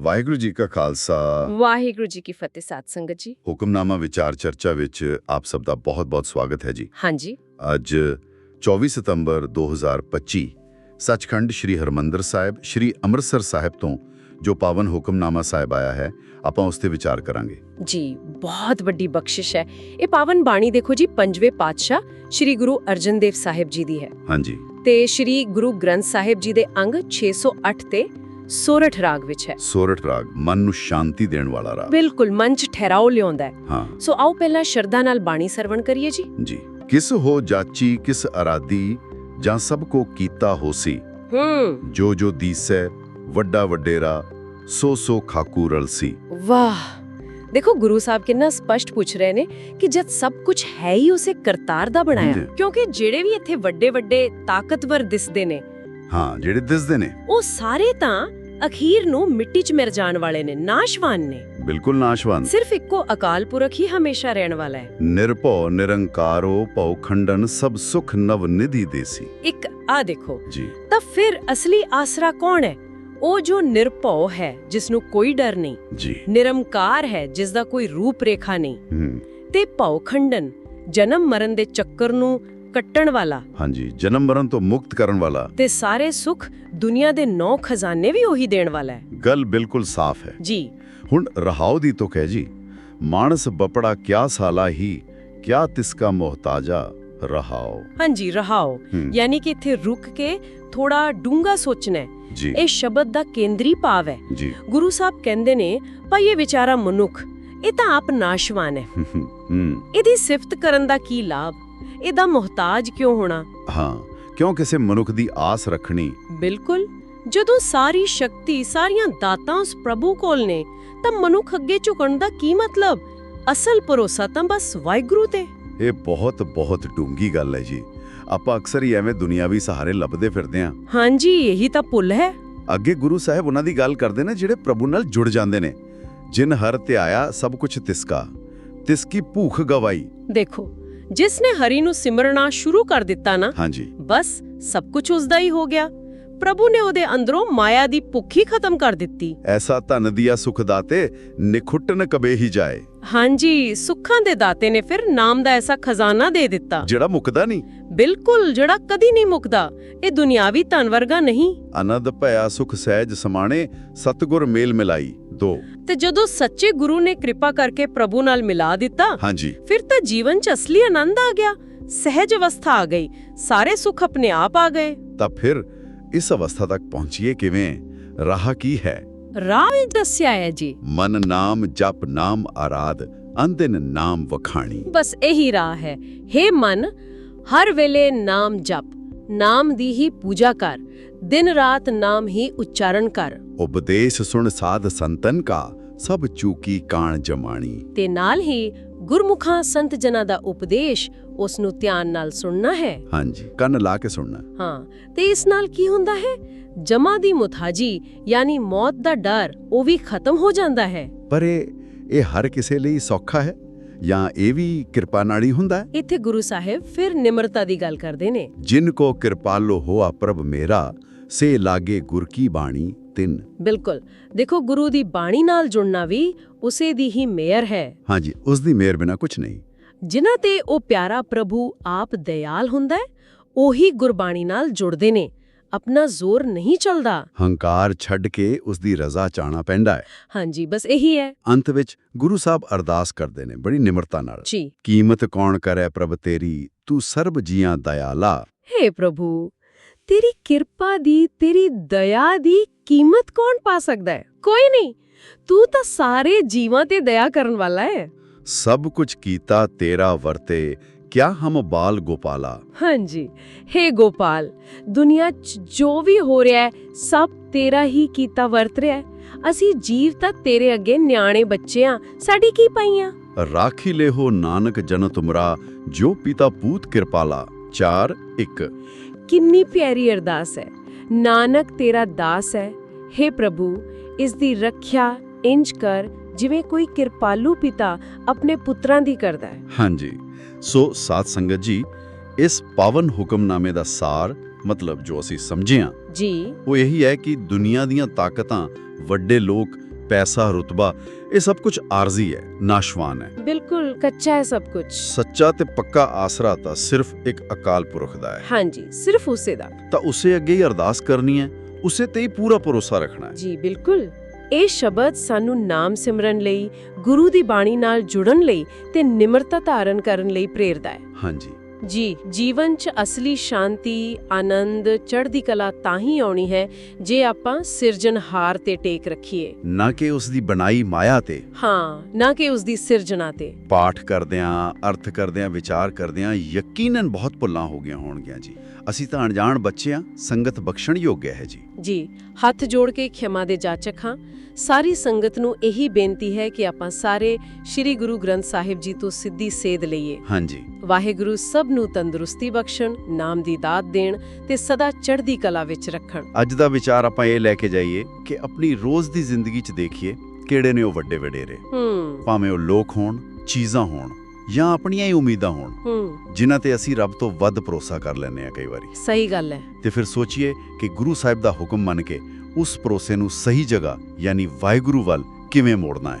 ਵਾਹਿਗੁਰੂ ਜੀ ਕਾ ਖਾਲਸਾ। ਵਾਹਿਗੁਰੂ ਜੀ ਕੀ ਫਤਿਹ ਸਾਧ ਸੰਗਤ ਜੀ। ਹੁਕਮਨਾਮਾ ਵਿਚਾਰ ਚਰਚਾ ਵਿੱਚ ਆਪ ਸਭ ਦਾ ਬਹੁਤ-ਬਹੁਤ ਸਵਾਗਤ ਹੈ ਜੀ। ਹਾਂਜੀ। ਅੱਜ 24 ਸਤੰਬਰ 2025 ਸੱਚਖੰਡ ਸ੍ਰੀ ਹਰਮੰਦਰ ਸਾਹਿਬ ਸ੍ਰੀ ਅੰਮ੍ਰਿਤਸਰ ਸਾਹਿਬ ਤੋਂ ਜੋ ਪਾਵਨ ਹੁਕਮਨਾਮਾ ਸਾਹਿਬ ਆਇਆ ਹੈ ਆਪਾਂ ਉਸ ਤੇ ਵਿਚਾਰ ਕਰਾਂਗੇ। ਜੀ ਬਹੁਤ ਵੱਡੀ ਬਖਸ਼ਿਸ਼ ਹੈ। ਇਹ ਪਾਵਨ ਬਾਣੀ ਦੇਖੋ ਜੀ ਪੰਜਵੇਂ ਪਾਤਸ਼ਾਹ ਸ੍ਰੀ ਗੁਰੂ ਅਰਜਨ ਦੇਵ ਸਾਹਿਬ ਜੀ ਦੀ ਹੈ। ਹਾਂਜੀ। ਤੇ ਸ੍ਰੀ ਗੁਰੂ ਗ੍ਰੰਥ ਸਾਹਿਬ ਜੀ ਦੇ ਅੰਗ 608 ਤੇ ਸੋਰਠ ਰਾਗ ਵਿੱਚ ਹੈ। ਸੋਰਠ ਰਾਗ ਮਨ ਨੂੰ ਸ਼ਾਂਤੀ ਦੇਣ ਵਾਲਾ ਰਾਗ। ਬਿਲਕੁਲ ਮਨ ਚ ਠਹਿਰਾਓ ਲਿਆਉਂਦਾ ਹੈ। ਹਾਂ। ਸੋ ਆਓ ਪਹਿਲਾਂ ਸ਼ਰਧਾ ਨਾਲ ਬਾਣੀ ਸਰਵਣ ਕਰੀਏ ਜੀ। ਜੀ। ਕਿਸ ਹੋ ਜਾਚੀ ਕਿਸ ਅਰਾਦੀ ਜਾਂ ਸਭ ਕੋ ਕੀਤਾ ਹੋਸੀ। ਹੂੰ। ਜੋ ਜੋ ਦੀਸੈ ਵੱਡਾ ਵਡੇਰਾ ਸੋ ਸੋ ਖਾਕੂ ਰਲਸੀ। ਵਾਹ। ਦੇਖੋ ਗੁਰੂ ਸਾਹਿਬ ਕਿੰਨਾ ਸਪਸ਼ਟ ਪੁੱਛ ਰਹੇ ਨੇ ਕਿ ਜਦ ਸਭ ਕੁਝ ਹੈ ਹੀ ਉਸੇ ਕਰਤਾਰ ਦਾ ਬਣਾਇਆ। ਕਿਉਂਕਿ ਜਿਹੜੇ ਵੀ ਇੱਥੇ ਵੱਡੇ ਵੱਡੇ ਤਾਕਤਵਰ ਦਿਸਦੇ ਨੇ ਹਾਂ ਜਿਹੜੇ ਦਿਸਦੇ ਨੇ। ਉਹ ਸਾਰੇ ਤਾਂ ਅਖੀਰ ਨੂੰ ਮਿੱਟੀ 'ਚ ਮਿਰ ਜਾਣ ਵਾਲੇ ਨੇ ਨਾਸ਼ਵਾਨ ਨੇ। ਬਿਲਕੁਲ ਨਾਸ਼ਵਾਨ। ਸਿਰਫ ਇੱਕੋ ਅਕਾਲ ਪੁਰਖ ਹੀ ਹਮੇਸ਼ਾ ਰਹਿਣ ਵਾਲਾ ਹੈ। ਨਿਰਭਉ ਨਿਰੰਕਾਰੋ ਭਉ ਖੰਡਨ ਸਭ ਸੁਖ ਨਵ ਨਿਧੀ ਦੇਸੀ। ਇੱਕ ਆ ਦੇਖੋ। ਜੀ। ਤਾਂ ਫਿਰ ਅਸਲੀ ਆਸਰਾ ਕੌਣ ਹੈ? ਉਹ ਜੋ ਨਿਰਭਉ ਹੈ ਜਿਸ ਨੂੰ ਕੋਈ ਡਰ ਨਹੀਂ। ਜੀ। ਨਿਰੰਕਾਰ ਹੈ ਜਿਸ ਦਾ ਕੋਈ ਰੂਪ ਰੇਖਾ ਨਹੀਂ। ਹੂੰ। ਤੇ ਭਉਖੰਡਨ ਜਨਮ ਮਰਨ ਦੇ ਚੱਕਰ ਨੂੰ ਕੱਟਣ ਵਾਲਾ। ਹਾਂਜੀ ਜਨਮ ਮਰਨ ਤੋਂ ਮੁਕਤ ਕਰਨ ਵਾਲਾ। ਤੇ ਸਾਰੇ ਸੁੱਖ ਦੁਨੀਆ ਦੇ ਨੌ ਖਜ਼ਾਨੇ ਵੀ ਉਹੀ ਦੇਣ ਵਾਲਾ ਹੈ। ਗੱਲ ਬਿਲਕੁਲ ਸਾਫ਼ ਹੈ। ਜੀ। ਹੁਣ ਰਹਾਉ ਦੀ ਤੁਕ ਹੈ ਜੀ ਮਾਨਸ ਬਪੜਾ ਕਿਆ ਸਾਲਾ ਹੀ ਕਿਆ ਤਿਸਕਾ ਮੁਹਤਾਜਾ ਰਹਾਉ ਹਾਂਜੀ ਰਹਾਓ। ਹੂੰ, ਯਾਨੀ ਕਿ ਇੱਥੇ ਰੁਕ ਕੇ ਥੋੜਾ ਡੂੰਗਾ ਸੋਚਣਾ ਹੈ। ਇਹ ਸ਼ਬਦ ਦਾ ਕੇਂਦਰੀ ਭਾਵ ਹੈ। ਗੁਰੂ ਸਾਹਿਬ ਕਹਿੰਦੇ ਨੇ ਭਾਈ ਇਹ ਵਿਚਾਰਾ ਮਨੁੱਖ ਇਹ ਤਾਂ ਆਪ ਨਾਸ਼ਵਾਨ ਹੂੰ। ਇਹਦੀ ਸਿਫਤ ਕਰਨ ਦਾ ਕੀ ਲਾਭ? ਇਹਦਾ ਮੁਹਤਾਜ ਕਿਉਂ ਹੋਣਾ? ਹਾਂ ਕਿਉਂ ਕਿਸੇ ਮਨੁੱਖ ਦੀ ਆਸ ਰੱਖਣੀ? ਬਿਲਕੁਲ। ਜਦੋਂ ਸਾਰੀ ਸ਼ਕਤੀ ਸਾਰੀਆਂ ਦਾਤਾਂ ਉਸ ਪ੍ਰਭੂ ਕੋਲ ਨੇ ਤਾਂ ਮਨੁੱਖ ਅੱਗੇ ਝੁਕਣ ਦਾ ਕੀ ਮਤਲਬ? ਅਸਲ ਭਰੋਸਾ ਤਾਂ ਬਸ ਵਾਹਿਗੁਰੂ ਤੇ। ਇਹ ਬਹੁਤ ਬਹੁਤ ਡੂੰਗੀ ਗੱਲ ਹੈ ਜੀ। ਆਪਾਂ ਅਕਸਰ ਹੀ ਐਵੇਂ ਦੁਨਿਆਵੀ ਸਹਾਰੇ ਲੱਭਦੇ ਫਿਰਦੇ ਆਂ ਹਾਂਜੀ ਇਹੀ ਤਾਂ ਭੁੱਲ ਹੈ। ਅੱਗੇ ਗੁਰੂ ਸਾਹਿਬ ਉਹਨਾਂ ਦੀ ਗੱਲ ਕਰਦੇ ਨੇ ਜਿਹੜੇ ਪ੍ਰਭੂ ਨਾਲ ਜੁੜ ਜਾਂਦੇ ਨੇ। ਜਿਨ ਹਰ ਧਿਆਇਆ ਸਭ ਕੁਝ ਤਿਸਕਾ। ਤਿਸਕੀ ਭੂਖ ਗਵਾਈ। ਦੇਖੋ ਜਿਸ ਨੇ ਹਰੀ ਨੂੰ ਸਿਮਰਨਾ ਸ਼ੁਰੂ ਕਰ ਦਿੱਤਾ ਨਾ ਹਾਂਜੀ। ਬਸ ਸਭ ਕੁਝ ਉਸਦਾ ਹੀ ਹੋ ਗਿਆ। ਪ੍ਰਭੂ ਨੇ ਉਹਦੇ ਅੰਦਰੋਂ ਮਾਇਆ ਦੀ ਭੁੱਖ ਖਤਮ ਕਰ ਦਿੱਤੀ। ਐਸਾ ਧਨ ਦੀਆ ਸੁਖ ਦਾਤੇ ਨਿਖੁੱਟਨ ਕਬੇ ਹੀ ਜਾਏ। ਹਾਂਜੀ ਸੁੱਖਾਂ ਦੇ ਦਾਤੇ ਨੇ ਫਿਰ ਨਾਮ ਦਾ ਐਸਾ ਖਜ਼ਾਨਾ ਦੇ ਦਿੱਤਾ। ਜਿਹੜਾ ਮੁੱਕਦਾ ਨਹੀਂ। ਬਿਲਕੁਲ ਜਿਹੜਾ ਕਦੀ ਨਹੀਂ ਮੁੱਕਦਾ। ਇਹ ਦੁਨਿਆਵੀ ਧਨ ਵਰਗਾ ਨਹੀਂ। ਆਨੰਦ ਭਇਆ ਸੁਖ ਸਹਿਜ ਸਮਾਣੇ ਸਤਗੁਰ ਮੇਲ ਮਿਲਾਈ। ਦੋ। ਤੇ ਜਦੋਂ ਸੱਚੇ ਗੁਰੂ ਨੇ ਕਿਰਪਾ ਕਰਕੇ ਪ੍ਰਭੂ ਨਾਲ ਮਿਲਾ ਦਿੱਤਾ ਹਾਂਜੀ। ਫਿਰ ਤਾਂ ਜੀਵਨ 'ਚ ਅਸਲੀ ਆਨੰਦ ਆ ਗਿਆ। ਸਹਿਜ ਅਵਸਥਾ ਆ ਗਈ। ਸਾਰੇ ਸੁੱਖ ਆਪਣੇ ਆਪ ਆ ਗਏ। ਤਾਂ ਫਿਰ ਇਸ ਅਵਸਥਾ ਤੱਕ ਪਹੁੰਚੀਏ ਕਿਵੇਂ ਰਾਹ ਕੀ ਹੈ ਰਾਹ ਵਿੱਚ ਦੱਸਿਆ ਹੈ ਜੀ ਮਨ ਨਾਮ ਜਪ ਨਾਮ ਆਰਾਧ ਅੰਦਿਨ ਨਾਮ ਵਖਾਣੀ ਬਸ ਇਹੀ ਰਾਹ ਹੈ हे। ਮਨ ਹਰ ਵੇਲੇ ਨਾਮ ਜਪ ਨਾਮ ਦੀ ਹੀ ਪੂਜਾ ਕਰ ਦਿਨ ਰਾਤ ਨਾਮ ਹੀ ਉਚਾਰਨ ਕਰ ਉਪਦੇਸ਼ ਸੁਣ ਸਾਧ ਸੰਤਨ ਕਾ ਸਭ ਚੂਕੀ ਕਾਣ ਜਮਾਣੀ। ਤੇ ਨਾਲ ਹੀ ਗੁਰਮੁਖਾਂ ਸੰਤ ਜਨਾਂ ਦਾ ਉਪਦੇਸ਼ ਉਸ ਨੂੰ ਧਿਆਨ ਨਾਲ ਸੁਣਨਾ ਹੈ। ਹਾਂਜੀ ਕੰਨ ਲਾ ਕੇ ਸੁਣਨਾ। ਹਾਂ ਤੇ ਇਸ ਨਾਲ ਕੀ ਹੁੰਦਾ ਹੈ? ਜਮਾ ਦੀ ਮੁਤਾਜੀ ਯਾਨੀ ਮੌਤ ਦਾ ਡਰ ਉਹ ਵੀ ਖਤਮ ਹੋ ਜਾਂਦਾ ਹੈ। ਪਰ ਇਹ ਇਹ ਹਰ ਕਿਸੇ ਲਈ ਸੌਖਾ ਹੈ? ਜਾਂ ਇਹ ਵੀ ਕਿਰਪਾ ਨਾਲ ਹੀ ਹੁੰਦਾ ਹੈ? ਇੱਥੇ ਗੁਰੂ ਸਾਹਿਬ ਫਿਰ ਨਿਮਰਤਾ ਦੀ ਗੱਲ ਕਰਦੇ ਨੇ। ਜਿਨ ਕੋ ਕਿਰਪਾਲੋ ਹੋਆ ਪ੍ਰਭ ਮੇਰਾ ਸੇ ਲਾਗੇ ਗੁਰ ਕੀ ਬਾਣੀ ਤਿਨ। ਬਿਲਕੁਲ। ਦੇਖੋ ਗੁਰੂ ਦੀ ਬਾਣੀ ਨਾਲ ਜੁੜਨਾ ਵੀ ਉਸੇ ਦੀ ਹੀ ਮਿਹਰ ਹੈ। ਹਾਂਜੀ ਉਸ ਦੀ ਮਿਹਰ ਬਿਨਾ ਕੁਝ ਨਹੀਂ। ਜਿਨ੍ਹਾਂ ਤੇ ਉਹ ਪਿਆਰਾ ਪ੍ਰਭੂ ਆਪ ਦਇਆਲ ਹੁੰਦਾ ਹੈ ਉਹੀ ਗੁਰਬਾਣੀ ਨਾਲ ਜੁੜਦੇ ਨੇ। ਆਪਣਾ ਜ਼ੋਰ ਨਹੀਂ ਚੱਲਦਾ। ਹੰਕਾਰ ਛੱਡ ਕੇ ਉਸ ਦੀ ਰਜ਼ਾ ਚਾਣਾ ਪੈਂਦਾ ਹੈ। ਹਾਂਜੀ ਬਸ ਇਹੀ ਹੈ। ਅੰਤ ਵਿੱਚ ਗੁਰੂ ਸਾਹਿਬ ਅਰਦਾਸ ਕਰਦੇ ਨੇ ਬੜੀ ਨਿਮਰਤਾ ਨਾਲ। ਜੀ। ਕੀਮਤ ਕੌਣ ਕਰੇ ਪ੍ਰਭ ਤੇਰੀ ਤੂੰ ਸਰਬ ਜੀਆਂ ਦਇਆਲਾ। हे ਪ੍ਰਭੂ ਤੇਰੀ ਕਿਰਪਾ ਦੀ ਤੇਰੀ ਦਇਆ ਦੀ ਕੀਮਤ ਕੌਣ ਪਾ ਸਕਦਾ ਹੈ? ਕੋਈ ਨਹੀਂ। ਤੂੰ ਤਾਂ ਸਾਰੇ ਜੀਵਾਂ ਤੇ ਦਇਆ ਕਰਨ ਵਾਲਾ ਹੈ। ਸਭ ਕੁਝ ਕੀਤਾ ਤੇਰਾ ਵਰਤੇ ਕਿਆ ਹਮ ਬਾਲ ਗੋਪਾਲਾ? ਹਾਂਜੀ। हे ਗੋਪਾਲ ਦੁਨੀਆ 'ਚ ਜੋ ਵੀ ਹੋ ਰਿਹਾ ਹੈ ਸਭ ਤੇਰਾ ਹੀ ਕੀਤਾ ਵਰਤ ਰਿਹਾ ਹੈ। ਅਸੀਂ ਜੀਵ ਤਾਂ ਤੇਰੇ ਅੱਗੇ ਨਿਆਣੇ ਬੱਚੇ ਆ। ਸਾਡੀ ਕੀ ਪਈਆਂ ਰਾਖੀ ਲੇਹੋ ਨਾਨਕ ਜਨ ਤੁਮਰਾ ਜੋ ਪਿਤਾ ਪੂਤ ਕਿਰਪਾਲਾ। 4 1 ਕਿੰਨੀ ਪਿਆਰੀ ਅਰਦਾਸ ਹੈ। ਨਾਨਕ ਤੇਰਾ ਦਾਸ ਹੈ। हे ਪ੍ਰਭੂ ਇਸ ਦੀ ਰੱਖਿਆ ਇੰਜ ਕਰ ਜਿਵੇਂ ਕੋਈ ਕਿਰਪਾਲੂ ਪਿਤਾ ਆਪਣੇ ਪੁੱਤਰਾਂ ਦੀ ਕਰਦਾ ਹੈ। ਹਾਂਜੀ। ਸੋ ਸਾਧ ਸੰਗਤ ਜੀ ਇਸ ਪਾਵਨ ਹੁਕਮਨਾਮੇ ਦਾ ਸਾਰ ਮਤਲਬ ਜੋ ਅਸੀਂ ਸਮਝੇ ਹਾਂ ਜੀ। ਉਹ ਇਹੀ ਹੈ ਕਿ ਦੁਨੀਆ ਦੀਆਂ ਤਾਕਤਾਂ ਵੱਡੇ ਲੋਕ ਪੈਸਾ ਰੁਤਬਾ ਇਹ ਸਭ ਕੁਝ ਆਰਜ਼ੀ ਹੈ ਨਾਸ਼ਵਾਨ ਹੈ ਬਿਲਕੁਲ ਕੱਚਾ ਹੈ ਸਭ ਕੁਝ ਸੱਚਾ ਤੇ ਪੱਕਾ ਆਸਰਾ ਤਾਂ ਸਿਰਫ ਇੱਕ ਅਕਾਲ ਪੁਰਖ ਦਾ ਹੈ ਹਾਂਜੀ ਸਿਰਫ ਉਸੇ ਦਾ ਤਾਂ ਉਸੇ ਅੱਗੇ ਹੀ ਅਰਦਾਸ ਕਰਨੀ ਹੈ ਉਸੇ ਤੇ ਹੀ ਪੂਰਾ ਭਰੋਸਾ ਰੱਖਣਾ ਹੈ ਜੀ ਬਿਲਕੁਲ ਇਹ ਸ਼ਬਦ ਸਾਨੂੰ ਨਾਮ ਸਿਮਰਨ ਲਈ ਗੁਰੂ ਦੀ ਬਾਣੀ ਨਾਲ ਜੁੜਨ ਲਈ ਤੇ ਨਿਮਰਤਾ ਧਾਰਨ ਕਰਨ ਲਈ ਪ੍ਰੇਰਦਾ ਹੈ ਹਾਂਜੀ ਜੀ ਜੀਵਨ 'ਚ ਅਸਲੀ ਸ਼ਾਂਤੀ ਆਨੰਦ ਚੜ੍ਹਦੀ ਕਲਾ ਤਾਂ ਹੀ ਆਉਣੀ ਹੈ ਜੇ ਆਪਾਂ ਸਿਰਜਣਹਾਰ ਤੇ ਟੇਕ ਰੱਖੀਏ। ਨਾ ਕਿ ਉਸ ਦੀ ਬਣਾਈ ਮਾਇਆ ਤੇ। ਹਾਂ ਨਾ ਕਿ ਉਸ ਦੀ ਸਿਰਜਣਾ ਤੇ। ਪਾਠ ਕਰਦਿਆਂ ਅਰਥ ਕਰਦਿਆਂ ਵਿਚਾਰ ਕਰਦਿਆਂ ਯਕੀਨਨ ਬਹੁਤ ਭੁੱਲਾਂ ਹੋ ਗਈਆਂ ਹੋਣਗੀਆਂ ਜੀ। ਅਸੀਂ ਤਾਂ ਅਣਜਾਣ ਬੱਚੇ ਹਾਂ ਸੰਗਤ ਬਖਸ਼ਣ ਯੋਗ ਹੈ ਜੀ। ਜੀ ਹੱਥ ਜੋੜ ਕੇ ਖਿਮਾ ਦੇ ਜਾਚਕ ਹਾਂ। ਸਾਰੀ ਸੰਗਤ ਨੂੰ ਇਹੀ ਬੇਨਤੀ ਹੈ ਕਿ ਆਪਾਂ ਸਾਰੇ ਸ੍ਰੀ ਗੁਰੂ ਗ੍ਰੰਥ ਸਾਹਿਬ ਜੀ ਤੋਂ ਸਿੱਧੀ ਸੇਧ ਲਈਏ। ਹਾਂਜੀ। ਵਾਹਿਗੁਰੂ ਸਭ ਨੂੰ ਤੰਦਰੁਸਤੀ ਬਖਸ਼ਣ ਨਾਮ ਦੀ ਦਾਤ ਦੇਣ ਤੇ ਸਦਾ ਚੜ੍ਹਦੀ ਕਲਾ ਵਿੱਚ ਰੱਖਣ। ਅੱਜ ਦਾ ਵਿਚਾਰ ਆਪਾਂ ਇਹ ਲੈ ਕੇ ਜਾਈਏ ਕਿ ਆਪਣੀ ਰੋਜ਼ ਦੀ ਜ਼ਿੰਦਗੀ 'ਚ ਦੇਖੀਏ ਕਿਹੜੇ ਨੇ ਉਹ ਵੱਡੇ ਵਡੇਰੇ? ਹੂੰ। ਭਾਵੇਂ ਉਹ ਲੋਕ ਹੋਣ ਚੀਜ਼ਾਂ ਹੋਣ ਜਾਂ ਆਪਣੀਆਂ ਹੀ ਉਮੀਦਾਂ ਹੋਣ ਹੂੰ। ਜਿਨ੍ਹਾਂ ਤੇ ਅਸੀਂ ਰੱਬ ਤੋਂ ਵੱਧ ਭਰੋਸਾ ਕਰ ਲੈਂਦੇ ਆ ਕਈ ਵਾਰੀ। ਸਹੀ ਗੱਲ ਹੈ। ਤੇ ਫਿਰ ਸੋਚੀਏ ਕਿ ਗੁਰੂ ਸਾਹਿਬ ਦਾ ਹੁਕਮ ਮੰਨ ਕੇ ਉਸ ਭਰੋਸੇ ਨੂੰ ਸਹੀ ਜਗ੍ਹਾ ਯਾਨੀ ਵਾਹਿਗੁਰੂ ਵੱਲ ਕਿਵੇਂ ਮੋੜਨਾ ਹੈ।